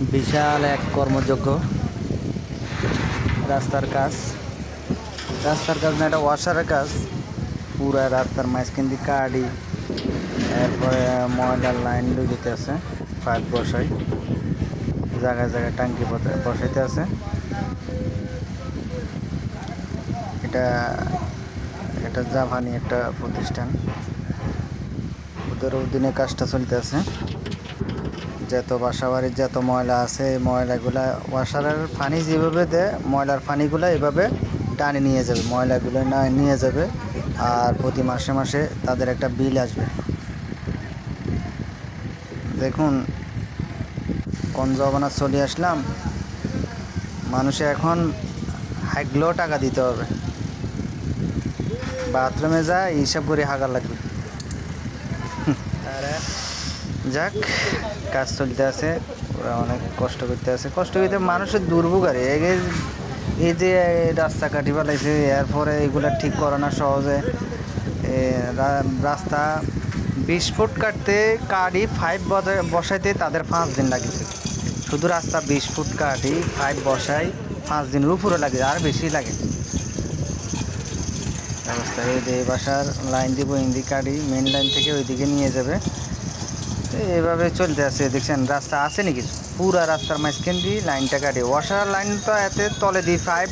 বিশাল এক কর্মযোগ্য রাস্তার কাজ। রাস্তার কাজ না, এটা ওয়াশারের কাজ। পুরা রাস্তার মাঝখান দিয়ে কাড়ি, এরপরে ময়লার লাইন যেতে আছে, পাইপ বসাই জায়গায় জায়গায় টাঙ্কি বসা- বসাইতে আছে। এটা এটা জাভানি একটা প্রতিষ্ঠান। ওদের অধীনে কাজটা চলতে আছে। যত বাসা বাড়ির যত ময়লা আছে, এই ময়লাগুলা ওয়াশারের পানি যেভাবে দেয়, ময়লার পানিগুলো এভাবে টানে নিয়ে যাবে, ময়লাগুলো না নিয়ে যাবে আর প্রতি মাসে মাসে তাদের একটা বিল আসবে। দেখুন, কোন জমানা চলে আসলাম, মানুষে এখন হাগলেও টাকা দিতে হবে। বাথরুমে যায়, হিসাব করে হাগার লাগবে। যাক, কাজ চলতে আছে, ওরা অনেক কষ্ট করতে আছে। কষ্ট করতে মানুষের দুর্ভোগ আর যে- এই যে রাস্তা কাটি ফেলাইছে এরপরে এগুলা ঠিক করে না সহজে। রাস্তা, বিশ ফুট কাটতে কাটি ফাইভ বসাইতে তাদের পাঁচ দিন লাগিয়েছে। শুধু রাস্তা বিশ ফুট কাটি ফাইভ বসাই পাঁচ দিন উপরে লাগে, আর বেশি লাগে অবস্থা এই বাসার লাইন দিব ইন্দি কাটি মেন লাইন থেকে ওইদিকে নিয়ে যাবে। এভাবে চলতে আছে, দেখছেন, রাস্তা আছে নাকি? পুরা রাস্তার মাঝখান দিয়ে লাইনটা কাটে। ওয়াশার লাইনটা এতে তলে দিয়ে ফাইভ